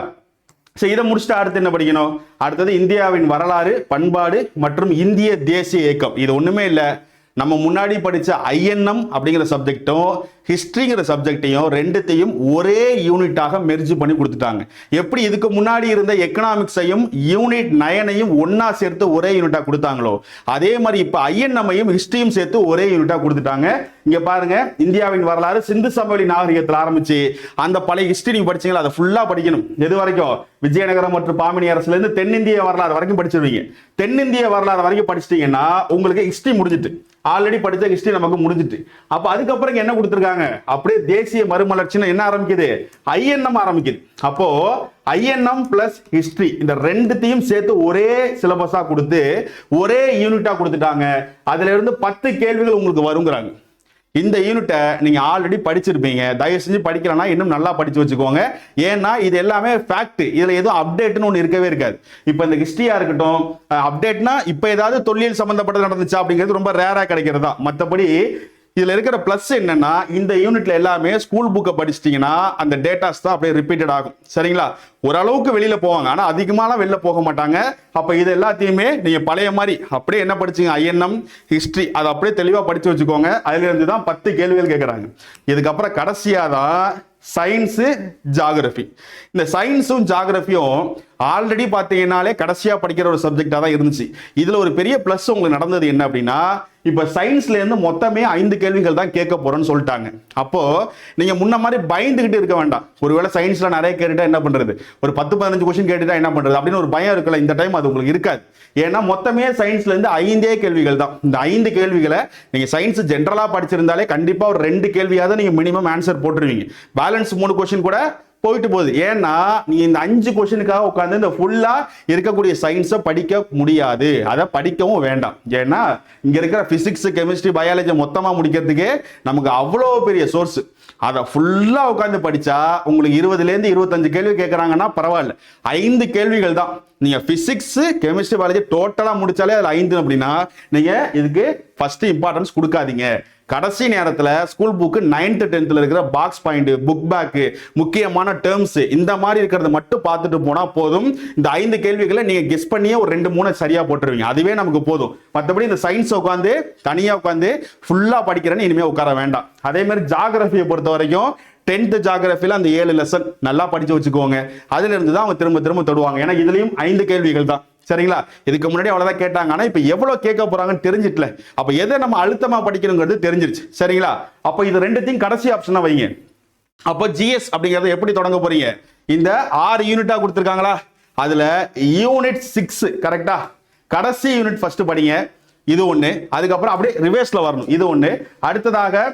சரி இதை முடிச்சுட்டு அடுத்து என்ன படிக்கணும்? அடுத்தது இந்தியாவின் வரலாறு பண்பாடு மற்றும் இந்திய தேசிய இயக்கம். இது ஒண்ணுமே இல்லை. நம்ம முன்னாடி படிச்ச ஐஎன்எம் அப்படிங்கிற சப்ஜெக்டும் ஹிஸ்ட்ரிங்கிற சப்ஜெக்டையும் ரெண்டுத்தையும் ஒரே யூனிட்டாக மெர்ஜ் பண்ணி கொடுத்துட்டாங்க. எப்படி இதுக்கு முன்னாடி இருந்த எக்கனாமிக்ஸையும் யூனிட் நயனையும் ஒன்னா சேர்த்து ஒரே யூனிட்டாக கொடுத்தாங்களோ அதே மாதிரி இப்போ ஐஎன்எம்மையும் ஹிஸ்ட்ரியும் சேர்த்து ஒரே யூனிட்டாக கொடுத்துட்டாங்க. இங்க பாருங்க இந்தியாவின் வரலாறு சிந்து சமவெளி நாகரிகத்தில் ஆரம்பிச்சு அந்த பழைய ஹிஸ்டரி நீங்க படிச்சீங்களா? அதை ஃபுல்லா படிக்கணும். எது வரைக்கும்? விஜயநகரம் மற்றும் பாமினி அரசுல இருந்து தென்னிந்திய வரலாறு வரைக்கும் படிச்சிருவீங்க. தென்னிந்திய வரலாறு வரைக்கும் படிச்சிட்டீங்கன்னா உங்களுக்கு ஹிஸ்டரி முடிஞ்சிட்டு ஆல்ரெடி படித்த ஹிஸ்டரி நமக்கு முடிஞ்சிட்டு. அப்ப அதுக்கப்புறம் என்ன கொடுத்துருக்காங்க? அப்படியே தேசிய மறுமலர்ச்சின்னு என்ன ஆரம்பிக்குது? ஐஎன்எம் ஆரம்பிக்குது. அப்போ ஐஎன்எம் பிளஸ் ஹிஸ்டரி இந்த ரெண்டுத்தையும் சேர்த்து ஒரே சிலபஸா கொடுத்து ஒரே யூனிட்டா கொடுத்துட்டாங்க. அதுல இருந்து பத்து கேள்விகள் உங்களுக்கு வருங்கிறாங்க. இந்த யூனிட்டை நீங்க ஆல்ரெடி படிச்சிருப்பீங்க. தயவு செஞ்சு படிக்கலன்னா இன்னும் நல்லா படிச்சு வச்சுக்கோங்க. ஏன்னா இது எல்லாமே ஃபேக்ட் இதுல எதுவும் அப்டேட்னு ஒன்று இருக்கவே இருக்காது. இப்போ இந்த ஹிஸ்டரியா இருக்கட்டும் அப்டேட்னா இப்போ ஏதாவது தொழில் சம்பந்தப்பட்டது நடந்துச்சா அப்படிங்கிறது ரொம்ப ரேரா கிடைக்கிறதா? மற்றபடி இதுல இருக்கிற பிளஸ் என்னன்னா இந்த யூனிட்ல எல்லாமே ஸ்கூல் புக்கை படிச்சிட்டீங்கன்னா அந்த டேட்டாஸ் தான் அப்படியே ரிப்பீட்டட் ஆகும். சரிங்களா? ஓரளவுக்கு வெளியில போவாங்க. ஆனா அதிகமாலாம் வெளில போக மாட்டாங்க. அப்ப இது எல்லாத்தையுமே நீங்க பழைய மாதிரி அப்படியே என்ன படிச்சீங்க? ஐஎன்எம் ஹிஸ்டரி அதை அப்படியே தெளிவா படிச்சு வச்சுக்கோங்க. அதுல இருந்து தான் பத்து கேள்விகள் கேட்கறாங்க இதுக்கப்புறம் கடைசியா தான் சயின்ஸு ஜாகிரபி இந்த சயின்ஸும் ஜாகிரபியும் ஆல்ரெடி பார்த்தீங்கன்னாலே கடைசியாக படிக்கிற ஒரு சப்ஜெக்டாக தான் இருந்துச்சு. இதில் ஒரு பெரிய ப்ளஸ் உங்களுக்கு நடந்தது என்ன அப்படின்னா இப்போ சயின்ஸ்லேருந்து மொத்தமே ஐந்து கேள்விகள் தான் கேட்க போகிறோன்னு சொல்லிட்டாங்க. அப்போது நீங்கள் முன்ன மாதிரி பயந்துக்கிட்டு இருக்க வேண்டாம். ஒருவேளை சயின்ஸில் நிறைய கேட்டுட்டா என்ன பண்ணுறது ஒரு பத்து பதினஞ்சு கொஸ்டின் கேட்டுட்டா என்ன பண்ணுறது அப்படின்னு ஒரு பயம் இருக்கல இந்த டைம் அது உங்களுக்கு இருக்காது. ஏன்னா மொத்தமே சயின்ஸ்லேருந்து ஐந்தே கேள்விகள் தான். இந்த ஐந்து கேள்விகளை நீங்கள் சயின்ஸ் ஜென்ரலாக படிச்சிருந்தாலே கண்டிப்பாக ஒரு ரெண்டு கேள்வியாவது நீங்கள் மினிமம் ஆன்சர் போட்டுருவீங்க. பேலன்ஸ் மூணு கொஸ்டின் கூட போயிட்டு போகுது. ஏன்னா நீ இந்த அஞ்சு கொஸ்டினுக்காக உட்காந்து இந்த ஃபுல்லாக இருக்கக்கூடிய சயின்ஸை படிக்க முடியாது. அதை படிக்கவும் வேண்டாம். ஏன்னா இங்கே இருக்கிற ஃபிசிக்ஸ் கெமிஸ்ட்ரி பயாலஜி மொத்தமாக முடிக்கிறதுக்கே நமக்கு அவ்வளோ பெரிய சோர்ஸ் அதை ஃபுல்லாக உட்காந்து படித்தா உங்களுக்கு இருபதுலேருந்து இருபத்தஞ்சு கேள்வி கேட்குறாங்கன்னா பரவாயில்ல. ஐந்து கேள்விகள் தான். நீங்கள் ஃபிசிக்ஸு கெமிஸ்ட்ரி பயாலஜி டோட்டலாக முடித்தாலே அதில் ஐந்து அப்படின்னா நீங்கள் இதுக்கு ஃபஸ்ட்டு இம்பார்ட்டன்ஸ் கொடுக்காதீங்க. கடைசி நேரத்தில் ஸ்கூல் புக்கு நைன்த்து டென்த்தில் இருக்கிற பாக்ஸ் பாயிண்ட் புக் பேக்கு முக்கியமான டேர்ம்ஸ் இந்த மாதிரி இருக்கிறத மட்டும் பார்த்துட்டு போனால் போதும். இந்த ஐந்து கேள்விகளை நீங்கள் கெஸ் பண்ணியே ஒரு ரெண்டு மூணு சரியாக போட்டுருவீங்க. அதுவே நமக்கு போதும். மற்றபடி இந்த சயின்ஸ் உட்காந்து தனியாக உட்காந்து ஃபுல்லாக படிக்கிறேன்னு இனிமேல் உட்கார வேண்டாம். அதே மாதிரி ஜாகிரபியை பொறுத்த வரைக்கும் டென்த் ஜாகிரபியில் அந்த ஏழு லெசன் நல்லா படித்து வச்சுக்கோங்க. அதுலேருந்து தான் அவங்க திரும்ப திரும்ப தொடுவாங்க. ஏன்னா இதுலேயும் ஐந்து கேள்விகள் தான். சரிங்களா? இதுக்கு முன்னாடி அவ்வளோதான் கேட்டாங்க. ஆனால் இப்போ எவ்வளோ கேட்க போகிறாங்கன்னு தெரிஞ்சிட்டல. அப்போ எதை நம்ம அழுத்தமாக படிக்கணுங்கிறது தெரிஞ்சிருச்சு. சரிங்களா? அப்போ இது ரெண்டுத்தையும் கடைசி ஆப்ஷனாக வைங்க. அப்போ ஜிஎஸ் அப்படிங்கிறத எப்படி தொடங்க போறீங்க? இந்த ஆறு யூனிட்டாக கொடுத்துருக்காங்களா? அதில் யூனிட் சிக்ஸ் கரெக்டா கடைசி யூனிட் ஃபர்ஸ்ட் படிங்க. இது ஒன்று அதுக்கப்புறம் அப்படியே ரிவேர்ஸில் வரணும். இது ஒன்று அடுத்ததாக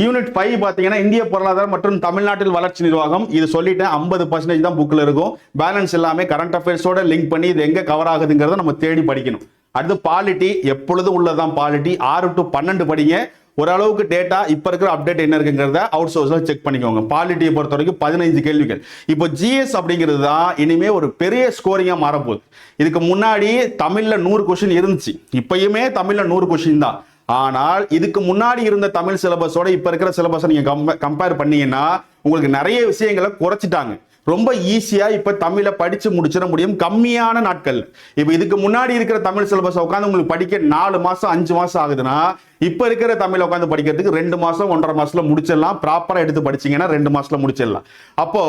யூனிட் ஃபைவ் பார்த்தீங்கன்னா இந்திய பொருளாதாரம் மற்றும் தமிழ்நாட்டில் வளர்ச்சி நிர்வாகம். இது சொல்லிட்டேன் ஐம்பது பர்சன்டேஜ் தான் புக்கில் இருக்கும். பேலன்ஸ் எல்லாமே கரண்ட் அஃபேர்ஸோட லிங்க் பண்ணி இது எங்கே கவர் ஆகுதுங்கிறத நம்ம தேடி படிக்கணும். அடுத்து பாலிட்டி எப்பொழுதும் உள்ளதான் பாலிட்டி ஆறு டு பன்னெண்டு படிங்க. ஓரளவுக்கு டேட்டா இப்போ இருக்கிற அப்டேட் என்ன இருக்குங்கிறத அவுட் சோர்ஸில் செக் பண்ணிக்கோங்க. பாலிட்டியை பொறுத்த வரைக்கும் பதினைஞ்சு கேள்விகள். இப்போ ஜிஎஸ் அப்படிங்கிறது தான் இனிமே ஒரு பெரிய ஸ்கோரிங்காக மாறப்போகுது. இதுக்கு முன்னாடி தமிழில் நூறு கொஷின் இருந்துச்சு. இப்பயுமே தமிழில் நூறு கொஷின் தான். ஆனால் இதுக்கு முன்னாடி இருந்த தமிழ் சிலபஸோட இப்ப இருக்கிற சிலபஸை நீங்க கம்பேர் பண்ணீங்கன்னா உங்களுக்கு நிறைய விஷயங்களை குறைச்சிட்டாங்க. ரொம்ப ஈஸியா இப்ப தமிழை படிச்சு முடிச்சிட முடியும். கம்மியான நாட்கள். இப்ப இதுக்கு முன்னாடி இருக்கிற தமிழ் சிலபஸ் உட்காந்து உங்களுக்கு படிக்க நாலு மாசம் அஞ்சு மாசம் ஆகுதுன்னா இப்ப இருக்கிற தமிழ் உட்காந்து படிக்கிறதுக்கு ரெண்டு மாசம் ஒன்றரை மாசத்துல முடிச்சிடலாம். ப்ராப்பரா எடுத்து படிச்சீங்கன்னா ரெண்டு மாசத்துல முடிச்சிடலாம். அப்போ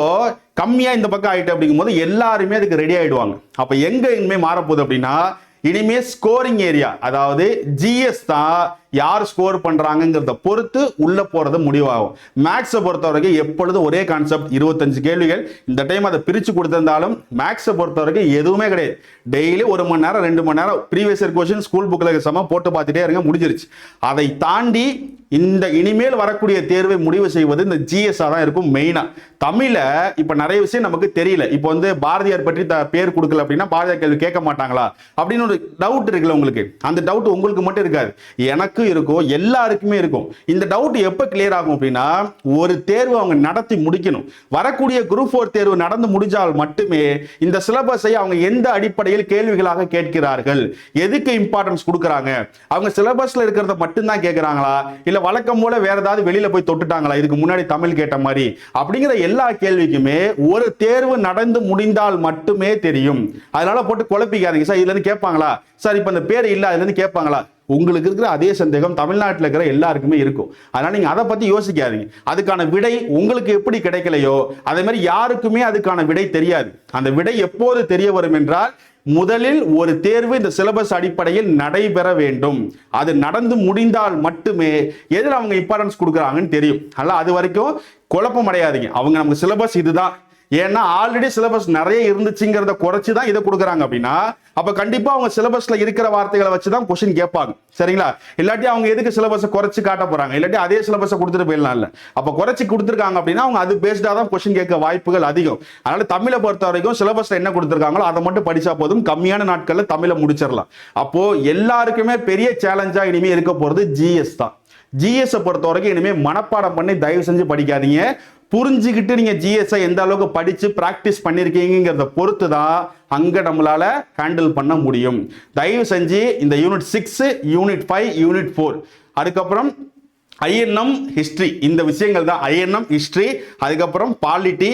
கம்மியா இந்த பக்கம் ஆயிட்டு அப்படிங்கும்போது எல்லாருமே அதுக்கு ரெடி ஆயிடுவாங்க. அப்ப எங்க இனிமே மாறப்போகுது அப்படின்னா இனிமே ஸ்கோரிங் ஏரியா அதாவது ஜிஎஸ் தான் யார் ஸ்கோர் பண்ணுறாங்கிறத பொறுத்து உள்ளே போகிறது முடிவாகும். மேக்ஸை பொறுத்த வரைக்கும் எப்பொழுதும் ஒரே கான்செப்ட் இருபத்தஞ்சு கேள்விகள். இந்த டைம் அதை பிரித்து கொடுத்திருந்தாலும் மேக்ஸை பொறுத்த வரைக்கும் எதுவுமே கிடையாது. டெய்லி ஒரு மணி நேரம் ரெண்டு மணி நேரம் ப்ரீவியஸ் இயர் கொஸ்டின் ஸ்கூல் புக்கில் சம போட்டு பார்த்துட்டே இருங்க முடிஞ்சிருச்சு. அதை தாண்டி இந்த இனிமேல் வரக்கூடிய தேர்வை முடிவு செய்வது இந்த ஜிஎஸ்ஆ தான் இருக்கும் மெயினாக தமிழை இப்போ நிறைய விஷயம் நமக்கு தெரியல. இப்போ வந்து பாரதியார் பற்றி த- பேர் கொடுக்கல அப்படின்னா பாரதியார் கேள்வி கேட்க மாட்டாங்களா? அப்படின்னு ஒரு டவுட் இருக்குல்ல உங்களுக்கு. அந்த டவுட் உங்களுக்கு மட்டும் இருக்காது. எனக்கும் இருக்கும் எல்லாருக்குமே இருக்கும். இந்த டவுட் எப்போ கிளியர் ஆகும் அப்படின்னா ஒரு தேர்வு அவங்க நடத்தி முடிக்கணும். வரக்கூடிய குரூப் ஃபோர் தேர்வு நடந்து முடிஞ்சால் மட்டுமே இந்த சிலபஸை அவங்க எந்த அடிப்படையில் கேள்விகளாக கேட்கிறார்கள் எதுக்கு இம்பார்ட்டன்ஸ் கொடுக்குறாங்க அவங்க சிலபஸ்ல இருக்கிறத மட்டும்தான் கேட்கறாங்களா இல்ல வழக்கம் போல வேற ஏதாவது வெளியில போய் தொட்டுட்டாங்களா இதுக்கு முன்னாடி தமிழ் கேட்ட மாதிரி? அப்படிங்கிற எல்லா கேள்விக்குமே ஒரு தேர்வு நடந்து முடிந்தால் மட்டுமே தெரியும். அதனால போட்டு குழப்பிக்காதீங்க. சார் இதுல இருந்து கேட்பாங்களா? சார் இப்ப இந்த பேர் இல்ல அதுல இருந்து கேட்பாங்களா? உங்களுக்கு இருக்கிற அதே சந்தேகம் தமிழ்நாட்டில் இருக்கிற எல்லாருக்குமே இருக்கும். அதனால் நீங்கள் அதை பற்றி யோசிக்காதீங்க. அதுக்கான விடை உங்களுக்கு எப்படி கிடைக்கலையோ அதே மாதிரி யாருக்குமே அதுக்கான விடை தெரியாது. அந்த விடை எப்போது தெரிய வரும் என்றால் முதலில் ஒரு தேர்வு இந்த சிலபஸ் அடிப்படையில் நடைபெற வேண்டும். அது நடந்து முடிந்தால் மட்டுமே எதில் அவங்க இம்பார்ட்டன்ஸ் கொடுக்குறாங்கன்னு தெரியும். அதனால் அது வரைக்கும் குழப்பம் அடையாதீங்க அவங்க நமக்கு சிலபஸ் இதுதான். ஏன்னா ஆல்ரெடி சிலபஸ் நிறைய இருந்துச்சுங்கிறத குறைச்சி தான் இதை கொடுக்குறாங்க அப்படின்னா அப்ப கண்டிப்பா அவங்க சிலபஸ்ல இருக்கிற வார்த்தைகளை வச்சு தான் கொஸ்டின் கேட்பாங்க. சரிங்களா? இல்லாட்டி அவங்க எதுக்கு சிலபஸை குறைச்சி காட்ட போறாங்க? இல்லாட்டி அதே சிலபஸை கொடுத்துட்டு போயிடலாம் இல்ல அப்ப குறைச்சி கொடுத்துருக்காங்க அப்படின்னா அவங்க அது பேஸ்டா தான் கொஸ்டின் கேட்க வாய்ப்புகள் அதிகம். அதனால தமிழை பொறுத்த வரைக்கும் சிலபஸ்ல என்ன கொடுத்துருக்காங்களோ அதை மட்டும் படிச்சா போதும். கம்மியான நாட்கள்ல தமிழை முடிச்சிடலாம். அப்போ எல்லாருக்குமே பெரிய சேலஞ்சா இனிமே இருக்க போறது ஜிஎஸ் தான். ஜிஎஸ்ஸை பொறுத்த வரைக்கும் இனிமேல் மனப்பாடம் பண்ணி தயவு செஞ்சு படிக்காதீங்க. புரிஞ்சுக்கிட்டு நீங்கள் ஜிஎஸ்ஐ எந்த அளவுக்கு படித்து ப்ராக்டிஸ் பண்ணியிருக்கீங்கிறத பொறுத்து தான் அங்கே நம்மளால் ஹேண்டில் பண்ண முடியும். தயவு செஞ்சு இந்த unit six unit five unit four அதுக்கப்புறம் ஐஎன்எம் ஹிஸ்ட்ரி இந்த விஷயங்கள் தான் ஐஎன்எம் ஹிஸ்ட்ரி அதுக்கப்புறம் பாலிட்டி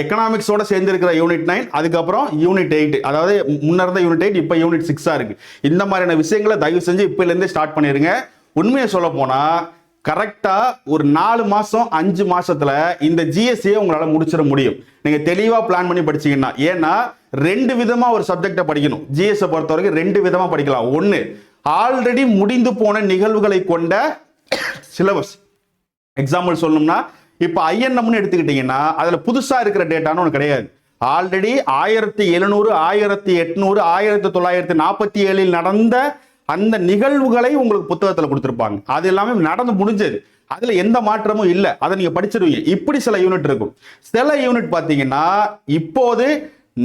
எக்கனாமிக்ஸோட சேர்ந்துருக்கிற யூனிட் நைன் அதுக்கப்புறம் யூனிட் எயிட் அதாவது முன்ன இருந்த யூனிட் எயிட் இப்போ யூனிட் சிக்ஸாக இருக்குது இந்த மாதிரியான விஷயங்களை தயவு செஞ்சு இப்போலேருந்தே ஸ்டார்ட் பண்ணிருங்க. உண்மையை சொல்ல போனால் கரெக்டாக ஒரு நாலு மாதம் அஞ்சு மாதத்தில் இந்த ஜிஎஸ்சியை உங்களால் முடிச்சிட முடியும். நீங்கள் தெளிவாக பிளான் பண்ணி படிச்சீங்கன்னா ஏன்னா ரெண்டு விதமாக ஒரு சப்ஜெக்டை படிக்கணும். ஜிஎஸ் பொறுத்த வரைக்கும் ரெண்டு விதமாக படிக்கலாம். ஒன்று ஆல்ரெடி முடிந்து போன நிகழ்வுகளை கொண்ட சிலபஸ் எக்ஸாம்பிள் சொல்லணும்னா இப்போ ஐஎன்எம்னு எடுத்துக்கிட்டிங்கன்னா அதில் புதுசாக இருக்கிற டேட்டான்னு ஒன்று கிடையாது. ஆல்ரெடி ஆயிரத்தி எழுநூறு ஆயிரத்தி எட்நூறு ஆயிரத்தி தொள்ளாயிரத்தி நாற்பத்தி ஏழில் நடந்த அந்த நிகழ்வுகளை உங்களுக்கு புத்தகத்தில் கொடுத்துருப்பாங்க. அது எல்லாமே நடந்து முடிஞ்சது. அதுல எந்த மாற்றமும் இல்லை. அதை நீங்க படிச்சிருவீங்க. இப்படி சில யூனிட் இருக்கும். சில யூனிட் பார்த்தீங்கன்னா இப்போது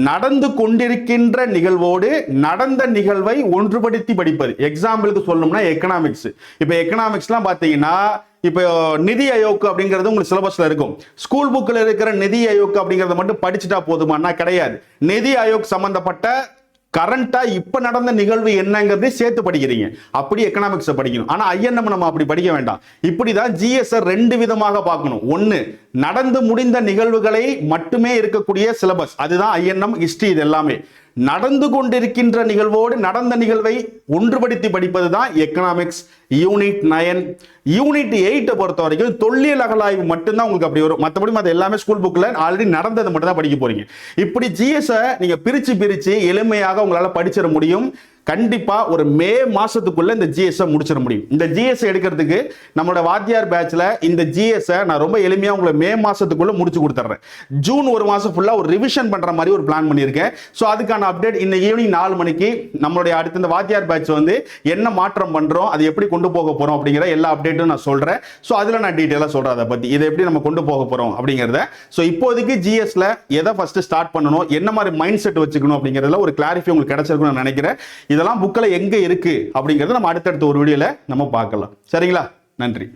நடந்து கொண்டிருக்கின்ற நிகழ்வோடு நடந்த நிகழ்வை ஒன்றுபடுத்தி படிப்பது. எக்ஸாம்பிளுக்கு சொல்லணும்னா எக்கனாமிக்ஸ் இப்போ எக்கனாமிக்ஸ்லாம் பார்த்தீங்கன்னா இப்போ நிதி அயோக்கு அப்படிங்கிறது உங்களுக்கு சிலபஸ்ல இருக்கும். ஸ்கூல் புக்கில் இருக்கிற நிதி அயோக்கு அப்படிங்கிறத மட்டும் படிச்சுட்டா போதுமானா கிடையாது. நிதி அயோக் சம்பந்தப்பட்ட கரண்டா இப்ப நடந்த நிகழ்வு என்னங்கிறதை சேர்த்து படிக்கிறீங்க. அப்படி எக்கனாமிக்ஸ் படிக்கணும். ஆனா ஐஎன்எம் நம்ம அப்படி படிக்க வேண்டாம். இப்படிதான் ஜிஎஸ்ஐ ரெண்டு விதமாக பார்க்கணும். ஒண்ணு நடந்து முடிந்த நிகழ்வுகளை மட்டுமே இருக்கக்கூடிய சிலபஸ் அதுதான் ஐஎன்எம் ஹிஸ்டரி இது எல்லாமே. நடந்து கொண்டிருக்கின்ற நிகழ்வோடு நடந்த நிகழ்வை ஒன்றுபடுத்தி படிப்பது தான் எக்கனாமிக்ஸ் யூனிட் நயன் யூனிட் எயிட்டை பொறுத்த வரைக்கும் தொல்லியல் அகலாய்வு மட்டும்தான் உங்களுக்கு அப்படி வரும். மற்றபடி அது எல்லாமே ஸ்கூல் புக்கில் ஆல்ரெடி நடந்தது மட்டும் தான் படிக்க போறீங்க. இப்படி ஜிஎஸ்ஐ நீங்கள் பிரித்து பிரித்து எளிமையாக உங்களால் படிச்சிட முடியும். கண்டிப்பா ஒரு மே மாசத்துக்குள்ள இந்த ஜிஎஸ் முடிச்சிட முடியும். இந்த ஜிஎஸ்ஐ எடுக்கிறதுக்கு நம்மளோட வாத்தியார் பேட்ச்ல இந்த ஜிஎஸ் நான் ரொம்ப எளிமையா உங்களை மே மாசத்துக்குள்ள முடிச்சு கொடுத்துட்றேன் ஜூன் ஒரு மாசம் ஃபுல்லா ஒரு ரிவிஷன் பண்ற மாதிரி ஒரு பிளான் பண்ணியிருக்கேன். ஸோ அதுக்கான அப்டேட் இந்த ஈவினிங் நாலு மணிக்கு நம்மளுடைய அடுத்த இந்த வாத்தியார் பேட்ச் வந்து என்ன மாற்றம் பண்றோம் அதை எப்படி கொண்டு போக போறோம் அப்படிங்கிற எல்லா அப்டேட்டும் நான் சொல்றேன். ஸோ அதுல நான் டீட்டெயிலாக சொல்றேன் அதை பத்தி. இதை எப்படி நம்ம கொண்டு போக போறோம் அப்படிங்கிறத. ஸோ இப்போதைக்கு ஜிஎஸ்ல எதை ஃபர்ஸ்ட் ஸ்டார்ட் பண்ணணும் என்ன மாதிரி மைண்ட் செட் வச்சுக்கணும் அப்படிங்கிறதுல ஒரு கிளாரிஃபை உங்களுக்கு கிடைச்சிருக்கும்னு நான் நினைக்கிறேன். இதெல்லாம் புக்கில் எங்கே இருக்கு அப்படிங்கறத நம்ம அடுத்தடுத்த ஒரு வீடியோவில் நம்ம பார்க்கலாம். சரிங்களா? நன்றி.